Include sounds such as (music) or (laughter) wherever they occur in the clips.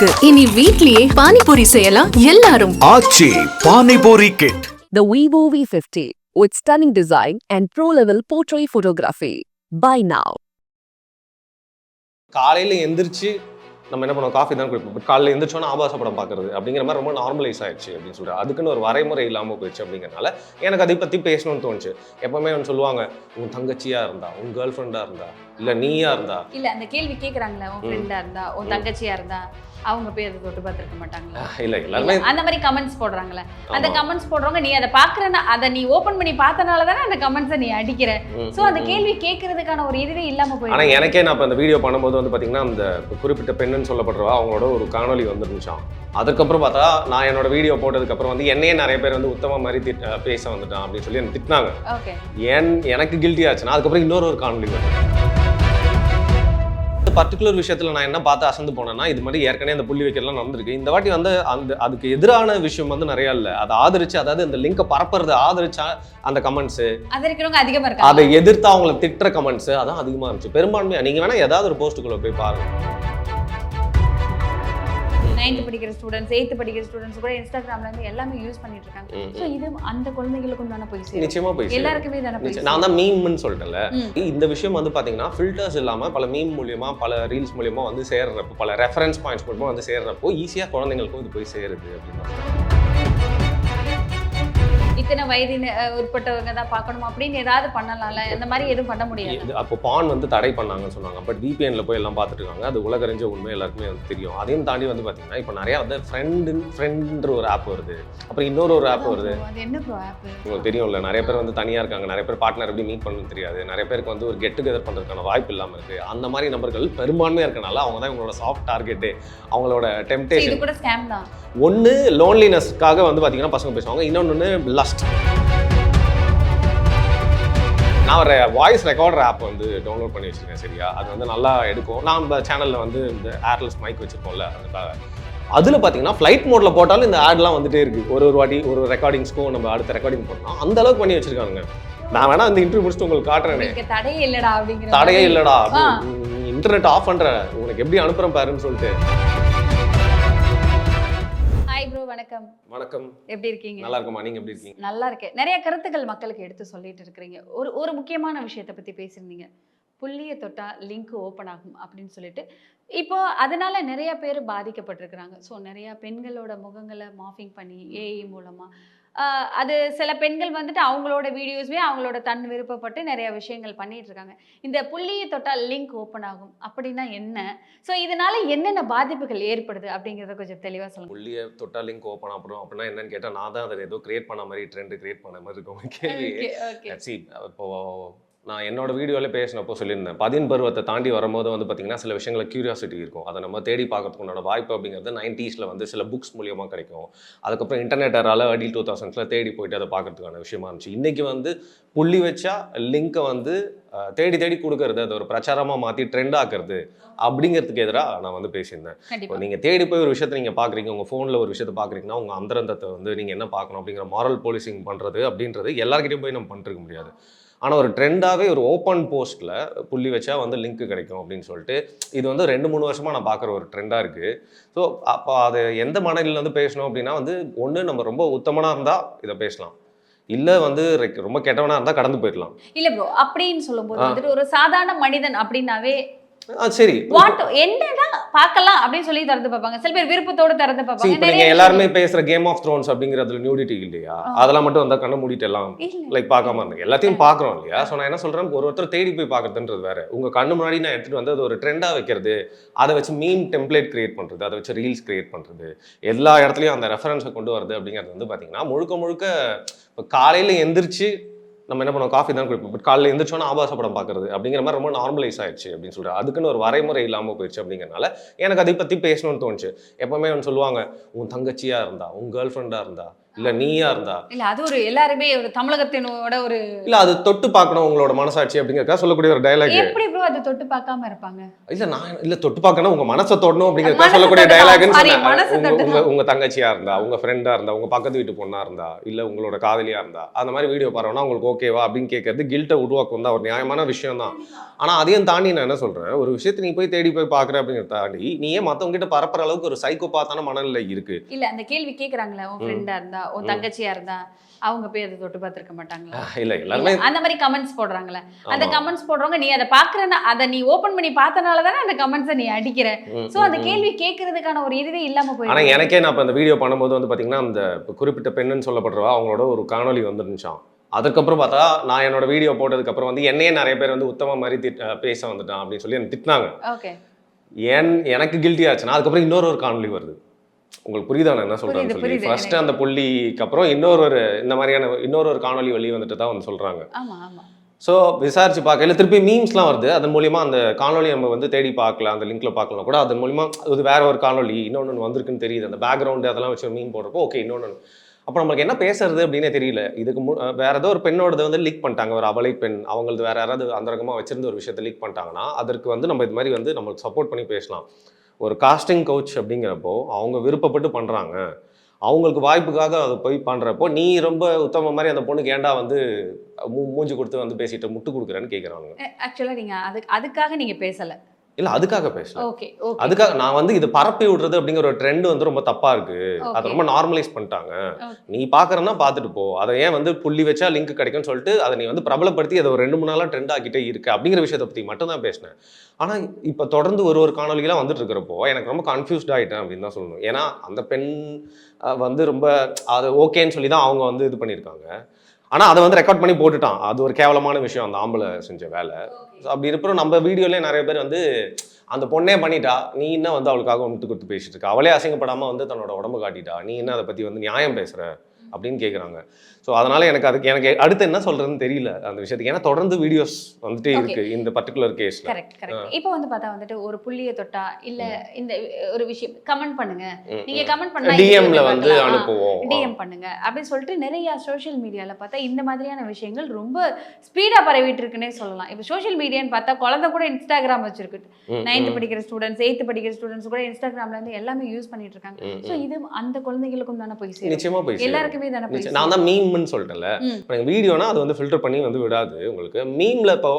இருக்கு. இனி வீட்லயே பானிபூரி செய்யலாம். எல்லாரும். Aachi panipuri kit The Vivo V50 with stunning design and pro-level portrait photography. Buy now. காலையில் எந்திரிச்சு நம்ம என்ன பண்ணுவோம்? காஃபி தான் குடிப்போம். பட் காலையில் எந்திரிச்சோன்னா ஆபாச படம் பார்க்குறது அப்படிங்கிற மாதிரி ரொம்ப நார்மலைஸ் ஆயிடுச்சு அப்படின்னு சொல்லிட்டு அதுக்குன்னு ஒரு வரைமுறை இல்லாமல் போயிடுச்சு அப்படிங்கிறனால எனக்கு அதை பற்றி பேசணும்னு தோணுச்சு. எப்பவுமே வந்து சொல்லுவாங்க உன் தங்கச்சியாக இருந்தா உன் கேர்ள் ஃப்ரெண்டாக இருந்தா இல்லை நீயா இருந்தா? இல்ல அந்த கேள்வி கேக்குறாங்களே உன் ம். ஃப்ரெண்டா இருந்தா உன் தங்கச்சியா இருந்தா? அவங்க போய் அதை தொட்டு பார்த்துருக்க மாட்டாங்களா? இல்லை எல்லாருமே அந்த மாதிரி கமெண்ட்ஸ் போடுறாங்களே அந்த. கமெண்ட்ஸ் போடுறவங்க நீ அதை பாக்குறனா அதை நீ ஓபன் பண்ணி பார்த்தனால தானே அந்த கமெண்ட்ஸை நீ அடிக்கிற. சோ அந்த கேள்வி கேட்கறதுக்கான ஒரு இதுவே இல்லாம ஆனா போயிடுது எனக்கே நான் இப்போ அந்த வீடியோ பண்ணும்போது வந்து பார்த்தீங்கன்னா அந்த குறிப்பிட்ட பெண்ணுன்னு சொல்லப்படுறவா அவங்களோட ஒரு காணொலி வந்துருந்துச்சான் அதுக்கப்புறம் பார்த்தா நான் என்னோட வீடியோ போட்டதுக்கப்புறம் வந்து என்னையே நிறைய பேர் வந்து உத்தம மாதிரி திட் அஹ் பேச வந்துட்டான் அப்படின்னு சொல்லி என்ன திட்டினாங்க. ஏன் எனக்கு கில்ட்டி ஆச்சுன்னா அதுக்கப்புறம் இன்னொரு ஒரு காணொலி வந்து பர்டிகுலர் விஷயத்தில் நான் என்ன பார்த்து அசந்து போனேன்னா இது மாதிரி ஏற்கனவே அந்த புள்ளி வைக்கலாம் நடந்திருக்கு. இந்த வாட்டி வந்து அந்த அதுக்கு எதிரான விஷயம் வந்து நிறைய இல்லை. அதை ஆதரிச்சு அதாவது இந்த லிங்கை பரப்புறது ஆதரிச்சா அந்த கமெண்ட்ஸ் அது எதிர்த்து அவங்கள திட்டுற கமெண்ட்ஸ் அதான் அதிகமாக இருந்துச்சு. பெரும்பான்மையா நீங்க வேணா ஏதாவது ஒரு போஸ்ட்டுக்குள்ள போய் பாருங்க. நைன்த் படிக்கிற ஸ்டூடெண்ட்ஸ் எயித்து படிக்கிற ஸ்டூடெண்ட்ஸ் கூட இன்ஸ்டாகிராம்ல இருந்து எல்லாமே யூஸ் பண்ணிட்டு இருக்காங்க சோ இது அந்த குழந்தைகளுக்கும் தானே போய் சேரும் நிச்சயமா போய் சேரும். எல்லாருக்குமே தானே போய். நான் தான் மீம்னு சொல்லிட்டேன்ல. இந்த விஷயம் வந்து பாத்தீங்கன்னா ஃபில்டர்ஸ் இல்லாம பல மீம் மூலியமா பல ரீல்ஸ் மூலியமா வந்து சேர்றப்போ பல ரெஃபரன்ஸ் பாயிண்ட்ஸ் மூலியமா வந்து சேர்றப்போ ஈஸியா குழந்தைங்களுக்கும் இது போய் சேருது அப்படின்னு இத்தனை வயது உட்பட்டவங்க தான் பார்க்கணும்? அப்படின்னு ஏதாவது பண்ணலாம்ல. இந்த மாதிரி எதுவும் பண்ண முடியாது. அப்போ பான் வந்து தடை பண்ணாங்கன்னு சொன்னாங்க. பட் விபிஎன்ல போய் எல்லாம் பார்த்துட்டு இருக்காங்க அது உலகறிஞ்ச உண்மை எல்லாருக்குமே வந்து தெரியும். அதையும் தாண்டி வந்து பாத்தீங்கன்னா இப்போ நிறைய வந்து ஃப்ரெண்டு ஃப்ரெண்ட்ன்ற ஒரு ஆப் வருது. அப்புறம் இன்னொரு ஒரு ஆப் வருது. என்ன உங்களுக்கு தெரியும்ல நிறைய பேர் வந்து தனியாக இருக்காங்க. நிறைய பேர் பார்ட்னர் எப்படி மீட் பண்ணணும்னு தெரியாது. நிறைய பேருக்கு வந்து ஒரு கெட் டுகெதர் பண்ணுறதுக்கான வாய்ப்பு இல்லாமல் இருக்குது அந்த மாதிரி நபர்கள் பெரும்பான்மையாக இருக்கனால அவங்க தான் இவங்களோட சாஃப்ட் டார்கெட்டு அவங்களோட டெம்டேஷன் கூட ஸ்கேம் தான். ஒன்று லோன்லினஸ்க்காக வந்து பார்த்தீங்கன்னா பசங்க பேசுவாங்க. இன்னொன்று லஸ்ட் நான் ஒரு வாய்ஸ் ரெக்கார்டர் ஆப் வந்து டவுன்லோட் பண்ணி வச்சிருக்கேன் சரியா? அது வந்து நல்லா எடுக்கும். நான் நம்ம சேனலில் வந்து இந்த ஏர்லெஸ் மைக் வச்சிருக்கோம்ல அதுக்காக அதில் பார்த்தீங்கன்னா ஃப்ளைட் மோடில் போட்டாலும் இந்த ஆட்லாம் வந்துட்டே இருக்கு. ஒரு ஒரு வாட்டி ஒரு ரெக்கார்டிங்ஸ்க்கும் நம்ம அடுத்த ரெக்கார்டிங் பண்ணோம் அந்த அளவுக்கு பண்ணி வச்சிருக்காங்க நான் வேணா அந்த இன்டர்வியூ முடிச்சுட்டு உங்களுக்கு காட்டுறேனே. தடையே இல்லடா அப்படிங்கிற தடையே. இல்லடா. இன்டர்நெட் ஆஃப் பண்ற. உனக்கு எப்படி அனுப்புறேன் பாருன்னு சொல்லிட்டு. வணக்கம். வணக்கம். எப்படி இருக்கீங்க? நல்லா இருக்குமா நீங்க எப்படி இருக்கீங்க? நல்லா இருக்கேன். நிறைய கருத்துக்கள் மக்களுக்கு எடுத்து சொல்லிட்டு இருக்கிறீங்க. ஒரு ஒரு முக்கியமான விஷயத்தை பத்தி பேசியிருந்தீங்க. புள்ளிய தொட்டா லிங்க் ஓப்பன் ஆகும் அப்படின்னு சொல்லிட்டு. இப்போ அதனால நிறைய பேர் பாதிக்கப்பட்டிருக்கிறாங்க. ஸோ நிறைய பெண்களோட முகங்களை மாஃபிங் பண்ணி ஏஐ மூலமா அது சில பெண்கள் வந்துட்டு அவங்களோட வீடியோஸ்வே அவங்களோட தன் விருப்பப்பட்டு நிறைய விஷயங்கள் பண்ணிட்டு இருக்காங்க இந்த புள்ளியை தொட்டால் லிங்க் ஓப்பன் ஆகும் அப்படின்னா என்ன? ஸோ இதனால என்னென்ன பாதிப்புகள் ஏற்படுது அப்படிங்கிறத கொஞ்சம் தெளிவா சொல்லுங்க. புள்ளிய தொட்டா லிங்க் ஓப்பன் அப்புறம் அப்படின்னா என்னன்னு கேட்டா நான் தான் அதை ஏதோ கிரியேட் பண்ண மாதிரி ட்ரெண்ட் கிரியேட் பண்ண மாதிரி இருக்கும். கேள்வி இப்போ நான் என்னோட வீடியோவில் பேசினப்போ சொல்லியிருந்தேன். பதின் பருவத்தை தாண்டி வரும்போது வந்து பார்த்தீங்கன்னா சில விஷயங்கள கியூரியாசிட்டி இருக்கும். அதை நம்ம தேடி பார்க்கறதுக்கு உண்டான வாய்ப்பு அப்படிங்கிறது நைன்டீஸில் வந்து சில புக்ஸ் மூலியமாக கிடைக்கும். அதுக்கப்புறம் இன்டர்நெட்டால் அடி டூ தௌசண்ட்ஸில் தேடி போயிட்டு அதை பார்க்கறதுக்கான விஷயமா இருந்துச்சு. இன்றைக்கி வந்து புள்ளி வச்சா லிங்க்கை வந்து தேடி தேடி கொடுக்கறது அதை ஒரு பிரச்சாரமாக மாற்றி ட்ரெண்ட் ஆக்குறது அப்படிங்கிறதுக்கு எதிராக நான் வந்து பேசியிருந்தேன். இப்போ நீங்கள் தேடி போய் ஒரு விஷயத்தை நீங்கள் பார்க்குறீங்க உங்கள் ஃபோனில் ஒரு விஷயத்தை பார்க்குறீங்கன்னா உங்கள் அந்தரந்தத்தை வந்து நீங்கள் என்ன பார்க்கணும் அப்படிங்கிற மாரல் போலீசிங் பண்ணுறது அப்படின்றது எல்லாருக்கிட்டையும் போய் நம்ம பண்ணிருக்க முடியாது. ஆனால் ஒரு ட்ரெண்டாகவே ஒரு ஓப்பன் போஸ்ட்டில் புள்ளி வச்சா வந்து லிங்க் கிடைக்கும் அப்படின்னு சொல்லிட்டு இது வந்து ரெண்டு மூணு வருஷமாக நான் பார்க்குற ஒரு ட்ரெண்டாக இருக்குது ஸோ அப்போ அது எந்த மனநிலையில வந்து பேசணும் அப்படின்னா வந்து ஒன்று நம்ம ரொம்ப உத்தமனாக இருந்தால் இதை பேசலாம். இல்லை வந்து ரொம்ப கெட்டவனாக இருந்தால் கடந்து போயிடலாம். இல்ல ப்ரோ அப்படின்னு சொல்லும்போது. வந்துட்டு ஒரு சாதாரண மனிதன் அப்படின்னாவே சரி. வாட் என்னடா பார்க்கலாம் அப்படின்னு சொல்லி திறந்து பார்ப்பாங்க. சில பேர் விருப்பத்தோட திறந்து பார்ப்பாங்க. இப்போ நீங்கள் எல்லாருமே பேசுகிற கேம் ஆஃப் த்ரோன்ஸ் அப்படிங்கிறதுல நியூடிட்டி இல்லையா. அதெல்லாம் மட்டும் வந்தால் கண்ணை மூடிட்டு எல்லாம். லைக் பார்க்காம இருந்தேன் எல்லாத்தையும் பார்க்குறோம் இல்லையா? ஸோ நான் என்ன சொல்கிறேன் ஒரு ஒருத்தர் தேடி போய் பார்க்கறதுன்றது வேற. உங்கள் கண்ணு முன்னாடி நான் எடுத்துகிட்டு வந்து அது ஒரு ட்ரெண்டாக வைக்கிறது அதை வச்சு மீன் டெம்ப்ளேட் கிரியேட் பண்ணுறது அதை வச்சு ரீல்ஸ் கிரியேட் பண்ணுறது எல்லா இடத்துலையும் அந்த ரெஃபரன்ஸை கொண்டு வரது அப்படிங்கிறது வந்து பார்த்தீங்கன்னா முழுக்க முழுக்க இப்போ காலையில் எந்திரிச்சு நம்ம என்ன பண்ணுவோம்? காஃபி தான் குடிப்போம். பட் காலையில் எந்திரிச்சோன்னா ஆபாச படம் பார்க்குறது அப்படிங்கிற மாதிரி ரொம்ப நார்மலைஸ் ஆயிடுச்சு அப்படின்னு சொல்லிட்டு அதுக்குன்னு ஒரு வரைமுறை இல்லாமல் போயிடுச்சு அப்படிங்கிறனால எனக்கு அதை பற்றி பேசணும்னு தோணுச்சு. எப்போவுமே வந்து சொல்லுவாங்க உன் தங்கச்சியாக இருந்தா உன் கேர்ள் ஃப்ரெண்டாக இருந்தா இல்ல நீயா இருந்தா. இல்ல அது ஒரு எல்லாருமே ஒரு தமிழகத்தினோட ஒரு இல்ல அது தொட்டு பார்க்கணும் உங்களோட மனசாட்சி அப்படிங்கறதுக்காக சொல்லக்கூடிய ஒரு டயலாக் எப்படி ப்ரோ அதை தொட்டு பார்க்காம இருப்பாங்க? இல்ல நான் இல்ல தொட்டு பார்க்கணும் உங்க மனசை தொடணும் அப்படிங்கறதுக்காக மனசை சொல்லக்கூடிய டயலாக்னு மனசை உங்க தங்கச்சியா இருந்தா உங்க ஃப்ரெண்டா இருந்தா உங்க பக்கத்து வீட்டு பொண்ணா இருந்தா இல்ல உங்களோட காதலியா இருந்தா அந்த மாதிரி வீடியோ பாருன்னா உங்களுக்கு ஓகேவா அப்படின்னு கேட்கறது கில்ட்டை உருவாக்கும். தான் ஒரு நியாயமான விஷயம் தான் ஆனா அதையும் தாண்டி நான் என்ன சொல்றேன்? ஒரு விஷயத்தை நீ போய் தேடி போய் பாக்குற அப்படிங்கிறத தாண்டி நீ ஏன் மத்தவங்க கிட்ட பரப்புற அளவுக்கு ஒரு சைக்கோபாத்தான மனநிலை இருக்கு. இல்ல அந்த கேள்வி கேக்குறாங்களே உன் ஃப்ரெண்டா இருந்தா? உன் தங்கச்சியா இருந்தா அவங்க போய் அதை தொட்டு பார்த்திருக்க மாட்டாங்களா? இல்ல எல்லாருமே அந்த மாதிரி கமெண்ட்ஸ் போடுறாங்களே. அந்த. கமெண்ட்ஸ் போடுறவங்க நீ அதை பாக்குறனா அதை நீ ஓபன் பண்ணி பார்த்தனால தானே அந்த கமெண்ட்ஸை நீ அடிக்கிற. சோ அந்த. கேள்வி கேட்கறதுக்கான ஒரு இதுவே இல்லாம ஆனா போயிடுது எனக்கே நான் இப்போ அந்த வீடியோ பண்ணும்போது வந்து பாத்தீங்கன்னா அந்த குறிப்பிட்ட பெண்ணுன்னு சொல்லப்படுறவா அவங்களோட ஒரு காணொலி வந்துருந்துச்சான் அதுக்கப்புறம் பார்த்தா நான் என்னோட வீடியோ போட்டதுக்கு அப்புறம் வந்து என்னையே நிறைய பேர் வந்து உத்தம மாதிரி திட் பேச வந்துட்டான் அப்படின்னு சொல்லி எனக்கு திட்டினாங்க. ஓகே ஏன் எனக்கு கில்ட்டி ஆச்சுன்னா அதுக்கப்புறம் இன்னொரு ஒரு காணொலி வருது. உங்களுக்கு புரியுதா நான் என்ன சொல்றேன்னு சொல்லி. ஃபர்ஸ்ட். அந்த புள்ளிக்கு அப்புறம் இன்னொரு ஒரு இந்த மாதிரியான இன்னொரு ஒரு காணொலி வெளியே வந்துட்டு தான் வந்து சொல்றாங்க. ஸோ விசாரிச்சு பார்க்கல திருப்பி மீம்ஸ்லாம் வருது. அதன் மூலியமா அந்த காணொலி நம்ம வந்து தேடி பார்க்கலாம் அந்த லிங்க்ல பார்க்கலாம் கூட. அதன் மூலியமா இது வேற ஒரு காணொலி இன்னொன்று வந்திருக்குன்னு தெரியுது. அந்த பேக்ரவுண்டு அதெல்லாம் வச்சு மீம் போடுறப்போ ஓகே இன்னொன்று அப்போ நம்மளுக்கு என்ன பேசுறது அப்படின்னே தெரியல. இதுக்கு மு வேற ஏதோ ஒரு பெண்ணோடது வந்து லீக் பண்ணிட்டாங்க. ஒரு அவலை பெண் அவங்களது வேற யாராவது அந்த ரகமாக வச்சிருந்த ஒரு விஷயத்தை லீக் பண்ணிட்டாங்கன்னா அதற்கு வந்து நம்ம இது மாதிரி வந்து நம்மளுக்கு சப்போர்ட் பண்ணி பேசலாம். ஒரு காஸ்டிங் கவுச் அப்படிங்கிறப்போ அவங்க விருப்பப்பட்டு பண்ணுறாங்க அவங்களுக்கு வாய்ப்புக்காக அதை போய் பண்ணுறப்போ நீ ரொம்ப உத்தம மாதிரி அந்த பொண்ணுக்கு ஏன்டா வந்து மூ- மூஞ்சி கொடுத்து வந்து பேசிட்டு முட்டு கொடுக்குறேன்னு கேட்குறாங்க ஆக்சுவலாக நீங்கள் அதுக்கு அதுக்காக நீங்கள் பேசலை. இல்ல அதுக்காக பேசல அதுக்காக நான் வந்து இது பரப்பி விடுறது அப்படிங்கிற ஒரு ட்ரெண்ட் வந்து ரொம்ப தப்பா இருக்கு. அதை. ரொம்ப நார்மலைஸ் பண்ணிட்டாங்க. நீ பாக்குறன்னா பார்த்துட்டு போ. அதை ஏன் வந்து புள்ளி வச்சா லிங்க் கிடைக்கும்னு சொல்லிட்டு அதை நீ வந்து பிரபலப்படுத்தி அதை ஒரு ரெண்டு மூணு நாளா ட்ரெண்ட் ஆக்கிட்டே இருக்கு அப்படிங்கிற விஷயத்தை பத்தி மட்டும் தான் பேசினேன். ஆனா இப்ப தொடர்ந்து ஒரு ஒரு காணொலிகளாக வந்துட்டு இருக்கிறப்போ எனக்கு ரொம்ப கன்ஃபியூஸ்ட் ஆயிட்டேன் அப்படின்னு தான் சொல்லணும். ஏன்னா அந்த பெண் வந்து ரொம்ப அது ஓகேன்னு சொல்லி தான் அவங்க வந்து இது பண்ணியிருக்காங்க. ஆனால் அதை வந்து ரெக்கார்ட் பண்ணி போட்டுட்டான். அது ஒரு கேவலமான விஷயம் அந்த ஆம்பளை செஞ்ச வேலை. ஸோ அப்படி இருப்போம் நம்ம வீடியோலேயே நிறைய பேர் வந்து அந்த பொண்ணே பண்ணிட்டா நீ என்ன வந்து அவளுக்காக விட்டு கொடுத்து பேசிட்டு இருக்க? அவளே அசிங்கப்படாமல் வந்து தன்னோட உடம்பு காட்டிட்டா? நீ என்ன அதை பற்றி வந்து நியாயம் பேசுகிற அப்படின்னு கேக்குறாங்க. ஸோ அதனால எனக்கு அதுக்கு எனக்கு அடுத்து என்ன சொல்றதுன்னு தெரியல அந்த விஷயத்துக்கு. ஏன்னா தொடர்ந்து வீடியோஸ் வந்துட்டே. இருக்கு இந்த பர்டிகுலர் கேஸ்ல கரெக்ட் கரெக்ட் இப்போ வந்து பார்த்தா வந்துட்டு ஒரு புள்ளிய தொட்டா இல்ல இந்த ஒரு விஷயம் கமெண்ட் பண்ணுங்க. நீங்க கமெண்ட் பண்ணா டிஎம்ல வந்து அனுப்புவோம். டிஎம் பண்ணுங்க. அப்படின்னு சொல்லிட்டு நிறைய சோஷியல் மீடியால பார்த்தா இந்த மாதிரியான விஷயங்கள் ரொம்ப ஸ்பீடா பரவிட்டு இருக்குன்னே சொல்லலாம். இப்போ சோஷியல் மீடியான்னு பார்த்தா குழந்தை கூட இன்ஸ்டாகிராம் வச்சிருக்கு. நைன்த் படிக்கிற ஸ்டூடெண்ட்ஸ் எயித்து படிக்கிற ஸ்டூடெண்ட்ஸ் கூட இன்ஸ்டாகிராம்ல இருந்து எல்லாமே யூஸ் பண்ணிட்டு இருக்காங்க. ஸோ. இது அந்த குழந்தைகளுக்கும் தானே போய் சேரும்? நிச்சயமா எல்லாருக்குமே தானே. நான் தான் மீம்னு சொல்லிட்டேன்ல. இப்போ வீடியோனா அது வந்து ஃபில்டர் பண்ணி வந்து விடாது உங்களுக்கு. மீம்ல இப்போ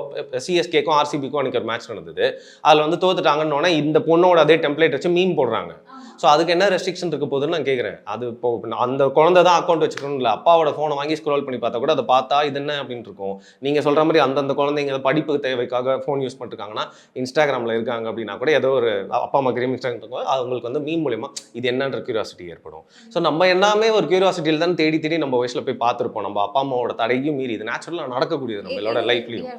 சிஎஸ்கேக்கும் ஆர்சிபிக்கும் அன்னைக்கு ஒரு மேட்ச் நடந்தது. அதில் வந்து தோத்துட்டாங்கன்னு இந்த பொண்ணோட அதே டெம்ப்ளேட் வச்சு மீம் போடுறாங்க. ஸோ அதுக்கு என்ன ரெஸ்ட்ரிக்ஷன் இருக்க போகுதுன்னு நான் கேட்குறேன் அது இப்போ அந்த குழந்தை தான் அக்கௌண்ட் வச்சுக்கணும் இல்லை அப்பாவோட ஃபோனை வாங்கி ஸ்க்ரோல் பண்ணி பார்த்தா கூட அதை பார்த்தா இது என்ன அப்படின்னு இருக்கும். நீங்கள் சொல்கிற மாதிரி அந்தந்த குழந்தைங்க படிப்பு தேவைக்காக ஃபோன் யூஸ் பண்ணிருக்காங்கன்னா இன்ஸ்டாகிராமில் இருக்காங்க அப்படின்னா கூட ஏதோ ஒரு அப்பா அம்மா கிரீம் இன்ஸ்டாகிராம் இருக்கும் அவங்களுக்கு வந்து மீம் மூலியமா இது என்னன்ற கியூரியாசிட்டி ஏற்படும். ஸோ நம்ம எல்லாமே ஒரு கியூரியாசிட்டியில் தான் தேடி தேடி நம்ம வயசில் போய் பார்த்துருப்போம். நம்ம அப்பா அம்மாவோட தடையும் மீறி இது நேச்சுரலாக நடக்கக்கூடியது நம்ம எல்லாரோட லைஃப்லையும்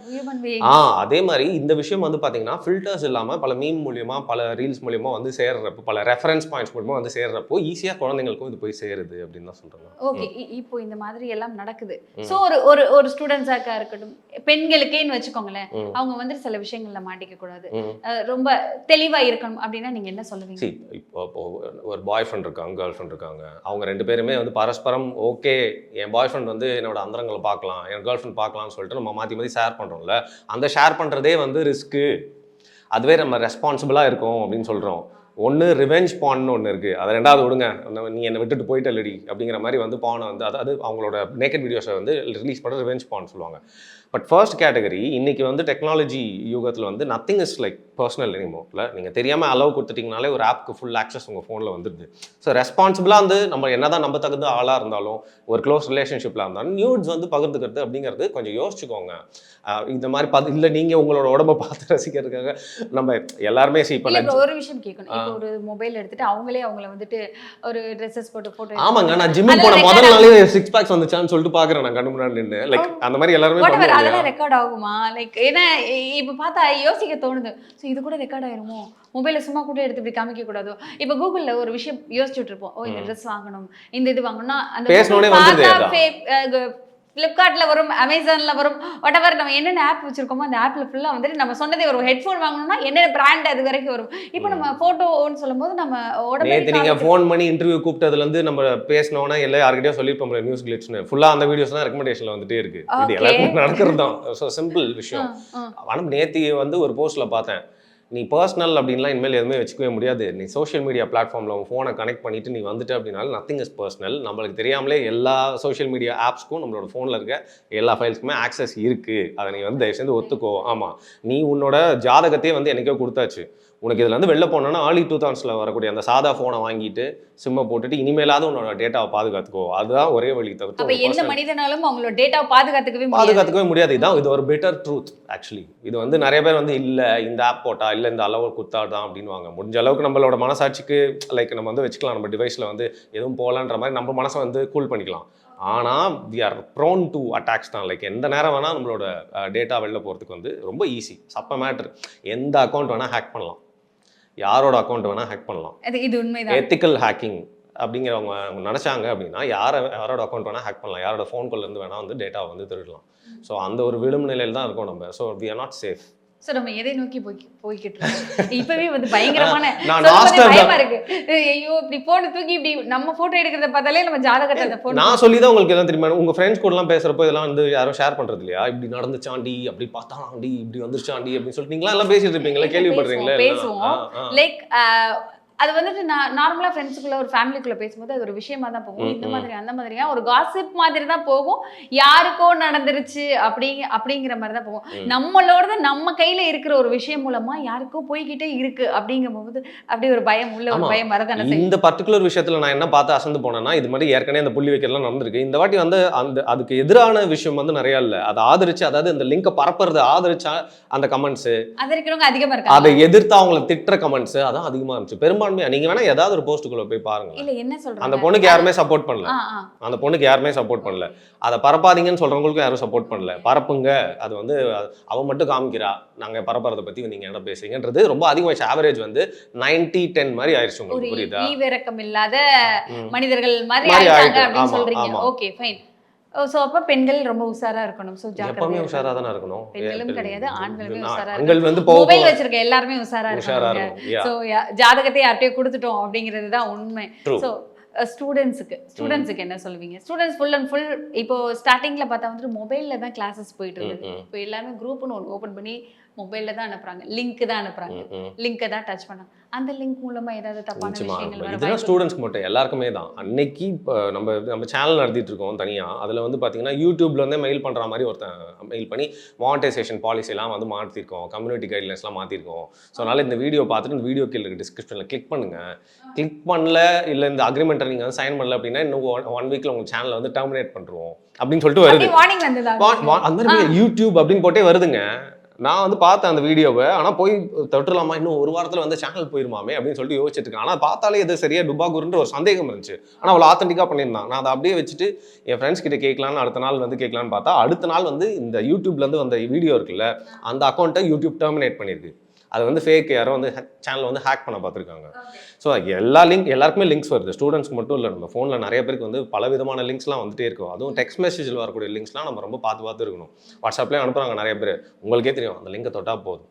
ஆ அதே மாதிரி இந்த விஷயம் வந்து பாத்தீங்கன்னா ஃபில்டர்ஸ் இல்லாம பல மீம் மூலியமா பல ரீல்ஸ் மூலியமா வந்து சேர்றப்போ பல ரெஃபரன்ஸ் பாயிண்ட்ஸ் மூலியமா வந்து சேர்றப்போ ஈஸியா குழந்தைங்களுக்கும் இது போய் சேருது அப்படின்னு தான் சொல்றேன் நான். ஓகே இப்போ இந்த மாதிரி எல்லாம் நடக்குது. சோ ஒரு ஒரு ஒரு ஸ்டூடெண்ட்ஸாக்கா இருக்கட்டும் பெண்களுக்கேன்னு வச்சுக்கோங்களேன். அவங்க வந்து சில விஷயங்கள்ல மாட்டிக்க கூடாது. ரொம்ப தெளிவா இருக்கணும் அப்படின்னா நீங்க என்ன சொல்லுவீங்க? இப்போ இப்போ ஒரு பாய் ஃப்ரெண்ட் இருக்காங்க கேர்ள் ஃப்ரெண்ட் இருக்காங்க. அவங்க ரெண்டு பேருமே வந்து பரஸ்பரம் ஓகே என் பாய் ஃப்ரெண்ட் வந்து என்னோட அந்தரங்களை பார்க்கலாம் என் கேர்ள் ஃப்ரெண்ட் பார்க்கலாம்னு சொல்லிட்டு நம்ம மாற்றி மாற்றி ஷேர் பண்ணுறோம்ல அந்த ஷேர் பண்ணுறதே வந்து ரிஸ்க்கு அதுவே நம்ம ரெஸ்பான்சிபிளாக இருக்கும் அப்படின்னு சொல்கிறோம் ஒன்று ரிவெஞ்ச் பான்னு ஒன்று இருக்குது அதை ரெண்டாவது விடுங்க. நீ என்னை விட்டுட்டு போயிட்ட இல்லடி அப்படிங்கிற மாதிரி வந்து பானை வந்து அதாவது அவங்களோட நேக்கட் வீடியோஸை வந்து ரிலீஸ் பண்ண ரிவெஞ்ச் பான்னு சொல்லுவாங்க. பட் ஃபர்ஸ்ட் கேட்டகரி இன்றைக்கி வந்து டெக்னாலஜி யுகத்தில் வந்து நத்திங் இஸ் லைக் பர்சனல் எனிமோட்டில் நீங்கள் தெரியாமல் அலோவ் கொடுத்துட்டீங்கனாலே ஒரு ஆப்க்கு ஃபுல் ஆக்சஸ் உங்கள் ஃபோனில் வந்துடுது ஸோ ரெஸ்பான்சிபிளாக வந்து நம்ம என்னதான் நம்ப தகுந்த ஆளாக இருந்தாலும் ஒரு க்ளோஸ் ரிலேஷன்ஷிப்பில் இருந்தாலும் நியூட்ஸ் வந்து பகிர்ந்துக்கிறது அப்படிங்கிறது கொஞ்சம் யோசிச்சுக்கோங்க. இந்த மாதிரி பார்த்து இல்லை நீங்கள் உங்களோட உடம்ப பார்த்து ரசிக்கிறதுக்காக நம்ம எல்லாருமே பண்ண bro, ஒரு விஷயம் கேட்கணும் இப்போ ஒரு மொபைல் எடுத்துட்டு அவங்களே அவங்கள வந்துட்டு ஒரு ட்ரெஸ்ஸஸ் போட்டு போட்டோ ஆமாங்க நான் ஜிம்முக்கு போன முதல் நாளே சிக்ஸ் பேக்ஸ் வந்துச்சான்னு சொல்லிட்டு பார்க்குறேன் நான் கண்ணு முன்னாடி நின்று லைக் அந்த மாதிரி எல்லாருமே அதெல்லாம் ரெக்கார்ட் ஆகுமா? லைக் ஏன்னா இப்ப பார்த்தா யோசிக்க தோணுது. ஸோ இது கூட ரெக்கார்ட் ஆயிருமோ மொபைல சும்மா கூட எடுத்து இப்படி காமிக்க கூடாதோ? இப்போ கூகுள்ல ஒரு விஷயம் யோசிச்சுட்டு இருப்போம் ஓ இந்த ட்ரெஸ் வாங்கணும் இந்த இது வாங்கணும்னா அந்த ஃப்ளிப்கார்ட்ல வரும் அமேசான்ல வரும் whatever நம்ம என்னென்ன ஆப் வச்சிருக்கோமோ அந்த ஆப்ல ஃபுல்லா வந்துட்டு நம்ம சொன்னதே வரும். ஹெட்ஃபோன் வாங்கணும்னா என்னென்ன பிராண்ட் அது வரைக்கும் வரும்? இப்போ நம்ம போட்டோன்னு சொல்லும்போது நம்ம நேற்று நீங்கள் ஃபோன் பண்ணி இன்டர்வியூ கூப்பிட்டதுலேருந்து நம்ம பேசினோன்னா எல்லாம் யார்கிட்டயும் சொல்லியிருப்போம் நியூஸ் கிளிட்ஸ்னு ஃபுல்லாக அந்த வீடியோஸ் தான் ரெக்கமெண்டேஷனில் வந்துட்டே இருக்கு. இது. எல்லாருக்கும் நடக்கிறது தான் ஸோ சிம்பிள் விஷயம் ஆனால் நேற்று வந்து ஒரு போஸ்ட்டில் பார்த்தேன். நீ பர்சனல் அப்படின்லாம் இனிமேல் எதுவுமே வச்சுக்கவே முடியாது. நீ சோஷியல் மீடியா பிளாட்ஃபார்மில் உன் ஃபோனை கனெக்ட் பண்ணிட்டு நீ வந்துட்டு அப்படின்னாலும் நத்திங் இஸ் பர்சனல் நம்மளுக்கு தெரியாமலே எல்லா சோஷியல் மீடியா ஆப்ஸ்க்கும் நம்மளோட ஃபோனில் இருக்க எல்லா ஃபைல்ஸ்க்குமே ஆக்சஸ் இருக்குது அதை நீ வந்து தயவு செஞ்சு ஒத்துக்கோ. ஆமாம் நீ உன்னோட ஜாதகத்தையே வந்து என்னைக்கோ கொடுத்தாச்சு. உனக்கு இதுல இருந்து வெளில போனோன்னா ஆலி டூ தௌசண்ட்ஸில் வரக்கூடிய அந்த சாதா ஃபோனை வாங்கிட்டு சிம்மை போட்டுட்டு இனிமேலாவது உன்னோட டேட்டாவை பாதுகாத்துக்கோ. அதுதான் ஒரே வழி தவிர்த்து எந்த மனிதனாலும் அவங்களோட டேட்டாவை பாதுகாத்துக்கவே முடியாது. பாதுகாத்துக்கவே முடியாது. இதான் இது ஒரு பெட்டர் ட்ரூத் ஆக்சுவலி இது வந்து நிறைய பேர் வந்து இல்ல இந்த ஆப் போட்டா இல்ல இந்த அளவு குத்தாதான் அப்படின்னுவாங்க முடிஞ்ச அளவுக்கு நம்மளோட மனசாட்சிக்கு லைக் நம்ம வந்து வச்சுக்கலாம். நம்ம டிவைஸ்ல வந்து எதுவும் போகலான்ற மாதிரி நம்ம மனசை வந்து கூல் பண்ணிக்கலாம். ஆனா we are prone to attacks தான். லைக் எந்த நேரம் வேணா நம்மளோட டேட்டா வெளில போறதுக்கு வந்து ரொம்ப ஈஸி சப்ப மேட்ரு எந்த அக்கௌண்ட் வேணா ஹேக் பண்ணலாம். யாரோட அக்கௌண்ட் வேணா ஹேக் பண்ணலாம். இது உண்மைதான். எத்திக்கல் ஹேக்கிங் அப்படிங்கிறவங்க அவங்க நினச்சாங்க அப்படின்னா யாரை யாரோட அக்கௌண்ட் வேணால் ஹேக் பண்ணலாம். யாரோட ஃபோன் இருந்து வேணால் வந்து டேட்டா வந்து திருடலாம். ஸோ அந்த ஒரு விழும் நிலையில் தான் இருக்கோம் நம்ம. So we are not safe so நம்ம எதை நோக்கி போய் போய்கிட்டு இருக்கோம்? இப்பவே வந்து பயங்கரமான. பயமா இருக்கு. ஐயோ இப்படி போன தூக்கி இப்படி நம்ம போட்டோ எடுக்கிறத பார்த்தாலே நம்ம ஜாதகத்தை அந்த போட்டோ நான் சொல்லி தான் உங்களுக்கு எல்லாம் தெரியுமா? உங்கள் ஃப்ரெண்ட்ஸ் கூடலாம் பேசுகிறப்போ இதெல்லாம் வந்து யாரும் ஷேர் பண்ணுறது இல்லையா? இப்படி நடந்துச்சாண்டி அப்படி பார்த்தாண்டி இப்படி வந்துருச்சாண்டி அப்படின்னு சொல்லிட்டு நீங்களாம் எல்லாம் பேசிட்டு இருப்பீங்களா கேள்விப்படுறீங்களா பேசுவோம். லைக் அது வந்துட்டு நான் நார்மலா ஃப்ரெண்ட்ஸுக்குள்ள ஒரு ஃபேமிலிக்குள்ள பேசும்போது அது ஒரு விஷயமா தான் போகும். இந்த. மாதிரி அந்த மாதிரியா? ஒரு காசிப் மாதிரி தான் போகும். யாருக்கோ நடந்துருச்சு அப்படிங்க அப்படிங்கிற மாதிரி தான் போகும். நம்மளோட நம்ம கையில இருக்கிற ஒரு விஷயம் மூலமா யாருக்கோ போய்கிட்டே இருக்கு அப்படிங்கும்போது அப்படி ஒரு பயம் உள்ள ஒரு. பயம் வரதானே இந்த பர்டிகுலர் விஷயத்துல நான் என்ன பார்த்து அசந்து போனேன்னா இது மாதிரி ஏற்கனவே அந்த புள்ளி வைக்கிறதுலாம் நடந்திருக்கு. இந்த வாட்டி வந்து அந்த அதுக்கு எதிரான விஷயம் வந்து நிறைய இல்ல. அதை ஆதரிச்சு அதாவது இந்த லிங்கை பரப்புறது ஆதரிச்சா அந்த கமெண்ட்ஸ் அது எதிர்த்து அவங்கள திட்டுற கமெண்ட்ஸ் அதான் அதிகமா இருந்துச்சு. பெரும்பான்மையா நீங்க வேணா ஏதாவது ஒரு போஸ்ட்டுக்குள்ள போய் பாருங்க இல்ல என்ன சொல்றாங்க? அந்த பொண்ணுக்கு யாருமே சப்போர்ட் பண்ணல. அந்த பொண்ணுக்கு யாருமே சப்போர்ட் பண்ணல. அதை பரப்பாதீங்கன்னு சொல்றவங்களுக்கும் யாரும் சப்போர்ட் பண்ணல. பரப்புங்க. அது வந்து அவ மட்டும் காமிக்கிறா. நாங்க பரப்புறதை பத்தி நீங்க என்ன பேசுறீங்கன்றது ரொம்ப அதிகமாச்சு ஆவரேஜ் வந்து 90 டென் மாதிரி ஆயிடுச்சு உங்களுக்கு புரியுதா? இல்லாத. மனிதர்கள் மாதிரி ஆயிட்டாங்க ஆயிட்டு. அப்படின்னு ஆமா, சொல்றீங்க. ஆமா. ஓகே ஃபைன் சோ அப்ப பெண்கள் ரொம்ப உஷாரா இருக்கணும். சோ எப்பவுமே உஷாரா தானே இருக்கணும்? பெண்களும் கிடையாது, ஆண்களுமே உஷாரா ஆண்கள் வந்து மொபைல் வச்சிருக்க எல்லாருமே உஷாரா உஷாரா இருக்காங்க சோ ஜாதகத்தை யார்கிட்டயோ கொடுத்துட்டோம் அப்படிங்கிறது தான் உண்மை. சோ ஸ்டூடெண்ட்ஸுக்கு ஸ்டூடெண்ட்ஸுக்கு என்ன சொல்வீங்க ஸ்டூடெண்ட்ஸ் ஃபுல் அண்ட் ஃபுல் இப்போ ஸ்டார்டிங்ல பார்த்தா வந்துட்டு மொபைல்ல தான் கிளாஸஸ் போயிட்டு இருந்தது. இப்போ எல்லாமே குரூப்னு ஒன்று ஓபன் பண்ணி மொபைல்ல தான் அனுப்புறாங்க. லிங்க் தான் அனுப்புறாங்க. ம், ம். லிங்கை தான் டச் பண்ணாங்க அந்த லிங்க் மூலமா ஏதாவது தப்பான விஷயங்கள் இதெல்லாம் ஸ்டூடெண்ட்ஸ்க்கு மட்டும் எல்லாருக்குமே தான். அன்னைக்கு இப்போ நம்ம நம்ம சேனல் நடத்திட்டு இருக்கோம் தனியாக அதில் வந்து பார்த்தீங்கன்னா யூடியூப்ல இருந்தே மெயில் பண்ணுற மாதிரி ஒருத்தன் மெயில் பண்ணி மானிட்டைசேஷன் பாலிசிலாம் வந்து மாற்றிருக்கோம் கம்யூனிட்டி கைட்லைன்ஸ்லாம் மாற்றிருக்கோம் ஸோ அதனால் இந்த வீடியோ பார்த்துட்டு இந்த வீடியோ கீழே டிஸ்கிரிப்ஷனில் கிளிக் பண்ணுங்க. கிளிக் பண்ணல இல்லை இந்த அக்ரிமெண்ட்டை நீங்கள் வந்து சைன் பண்ணல அப்படின்னா இன்னும் ஒன் வீக்கில் உங்கள் சேனலை வந்து டெர்மினேட் பண்ணுறோம் அப்படின்னு சொல்லிட்டு வருது. அந்த மாதிரி யூடியூப் அப்படின்னு போட்டே வருதுங்க. நான் வந்து பார்த்தேன் அந்த வீடியோவை. ஆனால் போய் தொட்டுலாமா இன்னும் ஒரு வாரத்தில் வந்து சேனல் போயிருமாமே அப்படின்னு சொல்லிட்டு யோசிச்சுட்டு இருக்கேன். ஆனால் பார்த்தாலே எது சரியா டுபாகூர்ன்ற ஒரு சந்தேகம் இருந்துச்சு. ஆனால் அவ்வளோ ஆத்தென்டிக்காக பண்ணியிருந்தான். நான் அதை அப்படியே வச்சுட்டு என் ஃப்ரெண்ட்ஸ் கிட்ட கேட்கலான்னு அடுத்த நாள் வந்து கேட்கலான்னு பார்த்தா அடுத்த நாள் வந்து இந்த யூடியூப்லேருந்து வந்த வீடியோ இருக்குல்ல அந்த அக்கௌண்ட்டை யூடியூப் டெர்மினேட் பண்ணியிருக்கு அது வந்து ஃபேக் யாரோ வந்து சேனல் வந்து ஹேக் பண்ண பார்த்துருக்காங்க. ஸோ எல்லா லிங்க் எல்லாருக்குமே லிங்க்ஸ் வருது. ஸ்டூடெண்ட்ஸ்க்கு மட்டும் இல்லை நம்ம ஃபோனில் நிறைய பேருக்கு வந்து பல விதமான லிங்க்ஸ்லாம் வந்துட்டே இருக்கும். அதுவும் டெக்ஸ்ட் மெசேஜில் வரக்கூடிய லிங்க்ஸ்லாம் நம்ம ரொம்ப பார்த்து பார்த்து இருக்கணும். வாட்ஸ்அப்லேயே அனுப்புகிறாங்க நிறைய பேர். உங்களுக்கே தெரியும் அந்த லிங்கை தொட்டால் போதும்.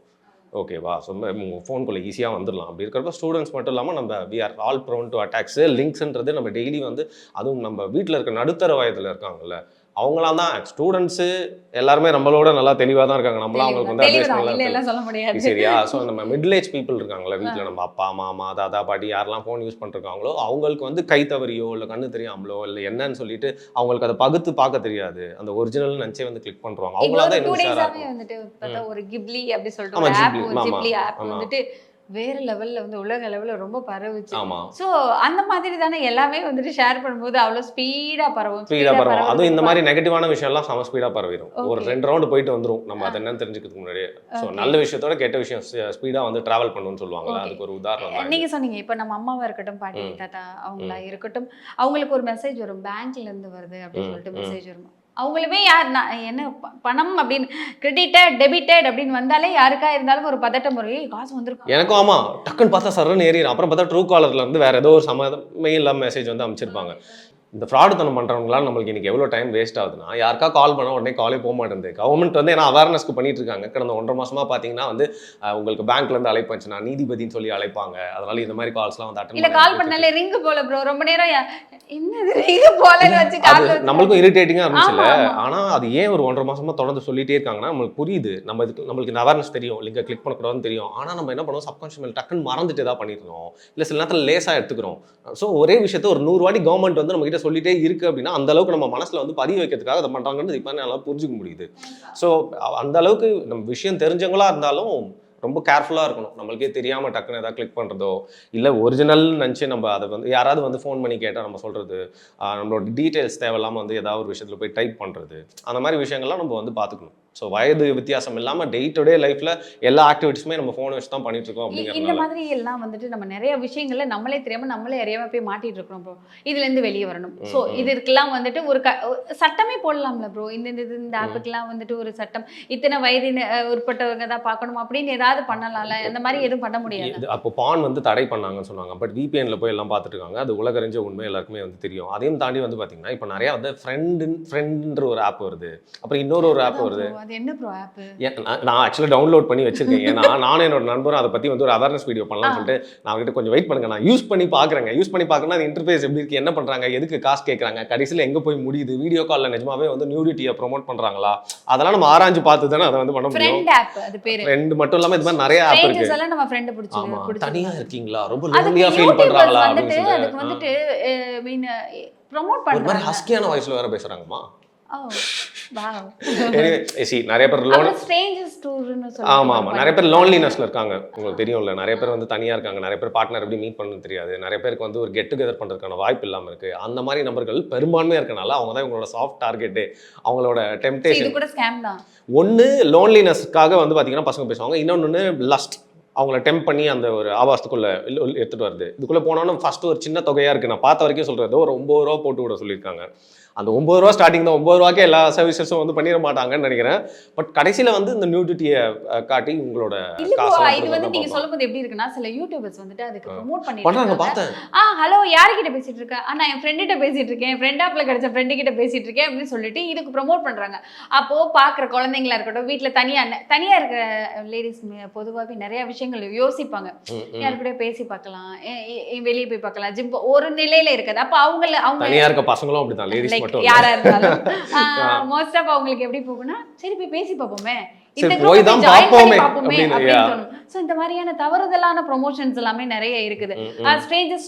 ஓகேவா ஸோ உங்கள் ஃபோனுக்குள்ளே ஈஸியாக வந்துடலாம் அப்படி இருக்கிறப்ப ஸ்டூடெண்ட்ஸ் மட்டும் இல்லாமல் நம்ம we are all prone to attacks லிங்க்ஸ்ன்றது நம்ம டெய்லி வந்து அதுவும் நம்ம வீட்டில் இருக்க நடுத்தர வயதில் இருக்காங்கல்ல அவங்களாம் தான். ஸ்டூடெண்ட்ஸு எல்லாருமே நம்மளோட நல்லா தெளிவாக தான் இருக்காங்க. நம்மளாம் அவங்களுக்கு வந்து முடியாது. சரியா? ஸோ நம்ம மிடில் ஏஜ் பீப்புள் இருக்காங்களா வீட்டில் நம்ம அப்பா மாமா தாத்தா பாட்டி யாரெல்லாம் ஃபோன் யூஸ் பண்ணிருக்காங்களோ அவங்களுக்கு வந்து கை தவறியோ இல்லை கண்ணு தெரியாமலோ இல்லை என்னன்னு சொல்லிட்டு அவங்களுக்கு அதை பகுத்து பார்க்க தெரியாது. அந்த ஒரிஜினல் நினச்சே வந்து கிளிக் பண்ணுறாங்க அவங்களா தான் இருக்கும். வந்துட்டு ஒரு கிப்லி அப்படி சொல்லிட்டு ஆமா, ஒரு ஆப் ஜிப்லி, ஆமா, ஜிப்லி ஆப் ஆமா. வந்துட்டு வேற லெவல்ல வந்து உலக லெவல்ல ரொம்ப பரவுச்சு. ஆமா. சோ அந்த மாதிரி தானே எல்லாமே வந்துட்டு ஷேர் பண்ணும்போது அவ்வளவு ஸ்பீடா பரவும். ஸ்பீடாக பரவும். அதுவும் இந்த மாதிரி நெகட்டிவான விஷயம்லாம் செம ஸ்பீடாக பரவிடும் ஒரு. ரெண்டு ரவுண்டு போயிட்டு வந்துரும். நம்ம அதை என்னன்னு தெரிஞ்சுக்கிறதுக்கு முன்னாடியே. Okay. நல்ல விஷயத்தோட கெட்ட விஷயம் ஸ்பீடாக வந்து டிராவல் பண்ணுன்னு சொல்லுவாங்கல்ல. அதுக்கு ஒரு உதாரணம். நீங்க சொன்னீங்க. இப்ப நம்ம அம்மாவா இருக்கட்டும் பாட்டி. தாத்தா அவங்களா இருக்கட்டும் அவங்களுக்கு ஒரு மெசேஜ் வரும். பேங்க்ல இருந்து வருது அப்படின்னு சொல்லிட்டு. மெசேஜ் வரும். அவங்களுமே யார்? நான் என்ன ப- பணம் அப்படின்னு கிரெடிட்டட் டெபிட்டட் அப்படின்னு வந்தாலே யாருக்கா இருந்தாலும் ஒரு பதட்டம் வரும் காசு வந்துருக்கும் எனக்கும் ஆமா. டக்குன்னு பார்த்தா சரன்னு ஏறிடும் அப்புறம் பார்த்தா ட்ரூ காலர்ல இருந்து வேற ஏதோ ஒரு சம்மதமே இல்லாம மெசேஜ் வந்து அமைச்சிருப்பாங்க. இந்த ஃப்ராடு தனம் பண்ணுறவங்களால நம்மளுக்கு இன்னைக்கு எவ்வளோ டைம் வேஸ்ட் ஆகுதுன்னா யாருக்கா கால் பண்ண உடனே காலே போக மாட்டேங்குது கவர்மெண்ட் வந்து ஏன்னா அவேர்னஸ்க்கு பண்ணிட்டு இருக்காங்க. கடந்த ஒன்றரை மாசமா பார்த்தீங்கன்னா வந்து உங்களுக்கு பேங்க்ல இருந்து அழைப்பச்சுன்னா நீதிபதின்னு சொல்லி அழைப்பாங்க. அதனால இந்த மாதிரி கால்ஸ்லாம் வந்து இல்ல அட்டன் கால் பண்ணாலே ரிங்கு போல ப்ரோ ரொம்ப நேரம் என்னது ரிங்கு போலன்னு வச்சு அது நம்மளுக்கும் இரிட்டேட்டிங்காக இருந்துச்சுல்ல ஆமா, ஆமா. ஆனா அது ஏன் ஒரு ஒன்றரை மாசமா தொடர்ந்து சொல்லிட்டே இருக்காங்கன்னா நம்மளுக்கு புரியுது. நம்ம இதுக்கு நம்மளுக்கு இந்த அவேர்னஸ் தெரியும். லிங்கை கிளிக் பண்ணக்கூடாதுன்னு தெரியும். ஆனா நம்ம என்ன பண்ணுவோம்? சப்கான்ஷியஸ் மைண்ட் டக்குன்னு மறந்துட்டு ஏதாவது பண்ணிருந்தோம் இல்ல சில நேரத்தில் லேசா எடுத்துக்கிறோம். ஸோ ஒரே விஷயத்த ஒரு நூறு வாட்டி கவர்மெண்ட் வந்து நம்ம கிட்ட சொல்லிட்டே இருக்கு அப்படின்னா அந்த அளவுக்கு நம்ம மனசுல வந்து பதிய வைக்கிறதுக்காக அதை பண்றாங்கன்னு இப்போ நல்லா புரிஞ்சுக்க முடியுது. ஸோ அந்த அளவுக்கு நம்ம விஷயம் தெரிஞ்சவங்களா இருந்தாலும் ரொம்ப கேர்ஃபுல்லாக இருக்கணும். நம்மளுக்கே தெரியாமல் டக்குன்னு ஏதாவது கிளிக் பண்ணுறதோ இல்லை ஒரிஜினல் நினச்சி நம்ம அதை வந்து யாராவது வந்து ஃபோன் பண்ணி கேட்டால் நம்ம சொல்கிறது நம்மளோட டீட்டெயில்ஸ் தேவையில்லாமல் வந்து ஏதாவது ஒரு விஷயத்தில் போய் டைப் பண்ணுறது அந்த மாதிரி விஷயங்கள்லாம் நம்ம வந்து பார்த்துக்கணும் ஸோ வயது வித்தியாசம் இல்லாமல் டே டு டே லைஃப்பில் எல்லா ஆக்டிவிட்டிஸுமே நம்ம ஃபோனை வச்சு தான் பண்ணிட்டு இருக்கோம் இந்த மாதிரி எல்லாம் வந்துட்டு நம்ம நிறைய விஷயங்கள்ல நம்மளே தெரியாம நம்மளே அறியாம போய் மாட்டிட்டு இருக்கிறோம் ப்ரோ இதுல இருந்து வெளியே வரணும். ம். இதுக்கெல்லாம் வந்துட்டு ஒரு க- சட்டமே போடலாம்ல ப்ரோ இந்த இந்த இது- இந்த ஆப்புக்கெல்லாம் வந்துட்டு ஒரு சட்டம். இத்தனை வயது உட்பட்டவங்க தான் பார்க்கணும்? அப்படின்னு ஏதாவது பண்ணலாம்ல. அந்த மாதிரி எதுவும் பண்ண முடியாது? அப்போ பான் வந்து தடை பண்ணாங்கன்னு சொன்னாங்க. பட் VPN ல போய் எல்லாம் பார்த்துட்டு இருக்காங்க அது உலகறிஞ்ச உண்மை எல்லாருக்குமே வந்து தெரியும். அதையும் தாண்டி வந்து பார்த்தீங்கன்னா இப்போ நிறைய வந்து ஃப்ரெண்டு ஃப்ரெண்டுன்ற ஒரு ஆப் வருது. அப்புறம் இன்னொரு ஒரு ஆப் வருது. அது என்ன ப்ரோ ஆப் நான் ஆக்சுவலாக டவுன்லோட் பண்ணி வச்சிருக்கேன். ஏன்னா (laughs) நானும் என்னோட நண்பரும் அதை பற்றி வந்து ஒரு அவேர்னஸ் வீடியோ பண்ணலாம்னு. சொல்லிட்டு நான் அவர்கிட்ட கொஞ்சம் வெயிட் பண்ணுங்க. நான் யூஸ் பண்ணி பார்க்குறேங்க. யூஸ் பண்ணி பார்க்கணும் அது இன்டர்ஃபேஸ் எப்படி இருக்கு என்ன பண்ணுறாங்க எதுக்கு காசு கேட்குறாங்க கடைசியில் எங்கே போய் முடியுது வீடியோ காலில் நிஜமாவே வந்து நியூடிட்டியை ப்ரோமோட் பண்ணுறாங்களா அதெல்லாம் நம்ம ஆராய்ஞ்சு பார்த்து தானே அதை வந்து பண்ண முடியும். ஃப்ரெண்ட் மட்டும் இல்லாமல் இது மாதிரி நிறைய ஆப் இருக்கு. நம்ம ஃப்ரெண்ட் பிடிச்சி ஆமா. தனியா இருக்கீங்களா? ரொம்ப அதுக்கு லோன்லியா ஃபீல் பண்றாங்களா? அப்படின்னு அதுக்கு வந்துட்டு சொல்லிட்டு மீன் ப்ரோமோட் ஒரு மாதிரி பண்றாங்க. ஹஸ்கியான வாய்ஸ்ல வேற பேசுறாங்கம்மா. See, நிறைய பேர் லோன் அப்புறம் ஸ்ட்ரேஞ்சர்ஸ் டூர்னு சொல்லி ஆமா ஆமா. நிறைய பேர் லோன்லினஸ்ல இருக்காங்க. உங்களுக்கு தெரியும்ல நிறைய பேர் வந்து தனியா இருக்காங்க. நிறைய பேர் பார்ட்னர் எப்படி மீட் பண்ணணும்னு தெரியாது. நிறைய பேருக்கு வந்து ஒரு கெட் டுகெதர் பண்றதுக்கான வாய்ப்பு இல்லாம இருக்கு. அந்த மாதிரி நபர்கள் பெரும்பான்மையா இருக்கனால அவங்க தான் இவங்களோட சாஃப்ட் டார்கெட்டு அவங்களோட டெம்டேஷன் ஒன்று லோன்லினஸ்க்காக வந்து பார்த்தீங்கன்னா பசங்க பேசுவாங்க. இன்னொன்று லஸ்ட் அவங்கள டெம்ப் பண்ணி அந்த ஒரு ஆபாசத்துக்குள்ள எடுத்துட்டு வருது. இதுக்குள்ள போனோன்னு ஃபர்ஸ்ட் ஒரு சின்ன தொகையா இருக்கு. நான் பார்த்த வரைக்கும் சொல்றது ஒரு ஒன்பது ரூபா போட்டு விட சொல்லியிருக்காங்க. அந்த ஒன்பது ரூபா ஸ்டார்டிங் தான். ஒன்பது ரூபாய்க்கே எல்லா சர்வீசஸும் வந்து பண்ணிட மாட்டாங்கன்னு நினைக்கிறேன். பட் கடைசியில வந்து இந்த நியூடிட்டியை காட்டி உங்களோட இது வந்து நீங்க. சொல்லும்போது எப்படி இருக்குன்னா சில யூடியூபர்ஸ் வந்துட்டு அதுக்கு ப்ரோமோட் பண்ணிட்டு பார்த்தேன். ஆ ஹலோ யார்கிட்ட பேசிட்டு இருக்க? ஆ நான் என் ஃப்ரெண்ட் கிட்ட பேசிட்டு இருக்கேன். ஃப்ரெண்ட் ஆப்ல கிடைச்ச ஃப்ரெண்டு கிட்ட பேசிட்டு இருக்கேன் அப்படின்னு சொல்லிட்டு இதுக்கு ப்ரோமோட் பண்றாங்க. அப்போ பாக்குற குழந்தைங்களா இருக்கட்டும் வீட்ல தனியா தனியா இருக்கிற லேடிஸ் பொதுவாகவே நிறைய விஷயங்கள் யோசிப்பாங்க. யாரு கூட பேசி பார்க்கலாம். வெளியே போய் பார்க்கலாம். ஜிம் ஒரு நிலையில இருக்காது. அப்ப அவங்கள அவங்க தனியா இருக்க பசங்களும் அப்படிதான் லேடிஸ் மட்டும் இல்ல. யாரா இருந்தாலும் (laughs) மோஸ்ட் ஆஃப் அவங்களுக்கு எப்படி போகும்னா சரி போய் பேசி பார்ப்போமே இந்த போய் தான் பார்ப்போமே அப்படின்னு. தோணும் ஸோ இந்த மாதிரியான தவறுதலான ப்ரொமோஷன்ஸ் எல்லாமே நிறைய இருக்குது. ம். ஸ்ட்ரேஞ்சர்ஸ்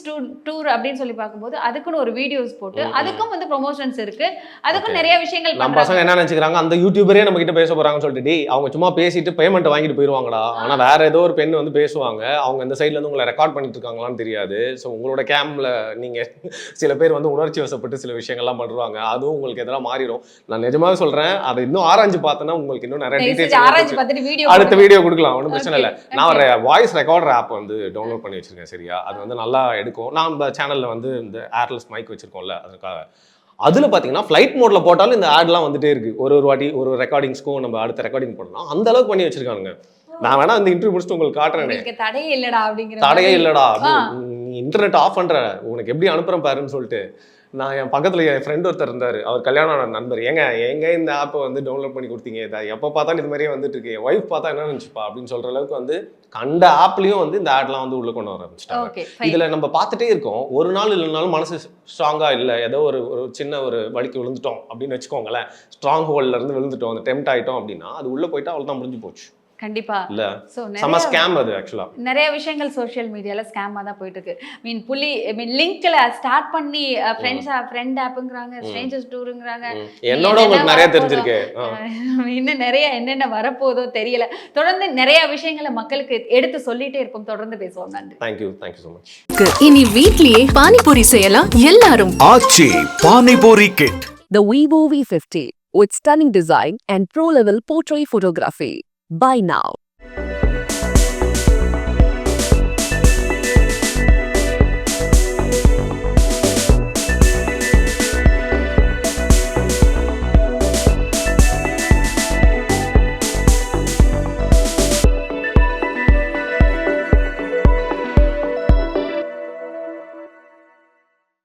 டூர் அப்படின்னு சொல்லி பார்க்கும்போது அதுக்குன்னு ஒரு வீடியோஸ் போட்டு. அதுக்கும் வந்து ப்ரொமோஷன்ஸ் இருக்கு. அதுக்கும். நிறைய விஷயங்கள் நம்ம பசங்க பண்றாங்க என்ன நினைச்சுக்கிறாங்க? அந்த யூடியூபரே நம்ம கிட்ட பேச போறாங்கன்னு சொல்லிட்டு அவங்க சும்மா பேசிட்டு பேமெண்ட் வாங்கிட்டு போயிருவாங்கடா. ஆனா வேற ஏதோ ஒரு பெண் வந்து பேசுவாங்க. அவங்க இந்த சைடுல இருந்து உங்களை ரெக்கார்ட் பண்ணிட்டு இருக்காங்களான்னு தெரியாது. ஸோ உங்களோட கேம்ல நீங்க (laughs) சில பேர் வந்து உணர்ச்சி வசப்பட்டு சில விஷயங்கள்லாம் பண்ணுவாங்க அதுவும் உங்களுக்கு எதனா மாறிடும். நான் நிஜமாவே சொல்றேன் அதை இன்னும் ஆராய்ஞ்சு பார்த்தேன்னா உங்களுக்கு இன்னும் நிறைய டீடைல்ஸ் ஆராய்ச்சி பார்த்துட்டு வீடியோ அடுத்த வீடியோ கொடுக்கலாம். ஒன்றும் பிரச்சனை இல்லை. நான் ஒரு. வாய்ஸ் ரெக்கார்டர் ஆப் வந்து டவுன்லோட் பண்ணி வச்சிருக்கேன் சரியா? அது வந்து நல்லா எடுக்கும். நான் இந்த சேனல்ல வந்து இந்த ஏர்லெஸ் மைக் வச்சிருக்கோம்ல அதுக்காக. அதுல பாத்தீங்கன்னா ஃப்ளைட் மோட்ல போட்டாலும் இந்த ஆட்லாம் வந்துட்டே இருக்கு. ஒரு ஒரு வாட்டி ஒரு ரெக்கார்டிங்ஸ்க்கும் நம்ம அடுத்த ரெக்கார்டிங் பண்ணலாம் அந்த அளவுக்கு பண்ணி வச்சிருக்காங்க நான் வேணா இந்த இன்டர்வியூ முடிச்சுட்டு உங்களுக்கு காட்டுறேனே. தடையே இல்லடா அப்படிங்கிற தடையே. இல்லடா. நீ இன்டர்நெட் ஆஃப் பண்ற. உனக்கு எப்படி அனுப்புறேன் பாருன்னு சொல்லிட்டு. நான் என் பக்கத்துல என் ஃப்ரெண்ட் ஒருத்தர் இருந்தாரு. அவர் கல்யாணம் நண்பர். ஏங்க எங்க இந்த ஆப்பை வந்து டவுன்லோட் பண்ணி கொடுத்தீங்க? இதை எப்போ பார்த்தாலும் இது மாதிரியே வந்துட்டு இருக்கு. என் ஒய்ஃப் பார்த்தா என்ன நினைச்சுப்பா? அப்படின்னு சொல்ற அளவுக்கு வந்து கண்ட ஆப்லயும் வந்து இந்த ஆட்லாம் வந்து உள்ள கொண்டு வர ஆரம்பிச்சிட்டாங்க. இதுல நம்ம பார்த்துட்டே இருக்கோம். ஒரு நாள் இல்லைனாலும் மனசு ஸ்ட்ராங்கா இல்ல. ஏதோ ஒரு ஒரு சின்ன ஒரு வலிக்கு விழுந்துட்டோம் அப்படின்னு வச்சுக்கோங்களேன். ஸ்ட்ராங் ஹோல்ட்ல இருந்து விழுந்துட்டோம். அந்த டெம்ட் ஆயிட்டோம் அப்படின்னா அது உள்ள போயிட்டா அவ்வளவுதான் முடிஞ்சு போச்சு. கண்டிப்பா. இல்ல. சோ செம நிறைய ஸ்கேம் அது ஆக்சுவலா நிறைய விஷயங்கள் சோஷியல் மீடியால ஸ்கேமா தான் போயிட்டு இருக்கு மீன் புள்ளி மீன் லிங்க்ல ஸ்டார்ட் பண்ணி ஃப்ரெண்ட்ஸ் ஃப்ரெண்ட் ஆப்புங்கிறாங்க ஸ்ட்ரேஞ்சர்ஸ் டூருங்கிறாங்க என்னோட உங்களுக்கு நிறைய தெரிஞ்சிருக்கு. இன்னும் நிறைய என்னென்ன வரப்போதோ தெரியல. தொடர்ந்து நிறைய விஷயங்களை மக்களுக்கு எடுத்து சொல்லிட்டே இருப்போம். தொடர்ந்து பேசுவோம். நன்றி. தேங்க்யூ தேங்க்யூ ஸோ மச் இனி வீட்லயே பானிபூரி செய்யலாம் எல்லாரும். Aachi panipuri kit The Vivo V50 with stunning design and pro-level portrait photography. by now.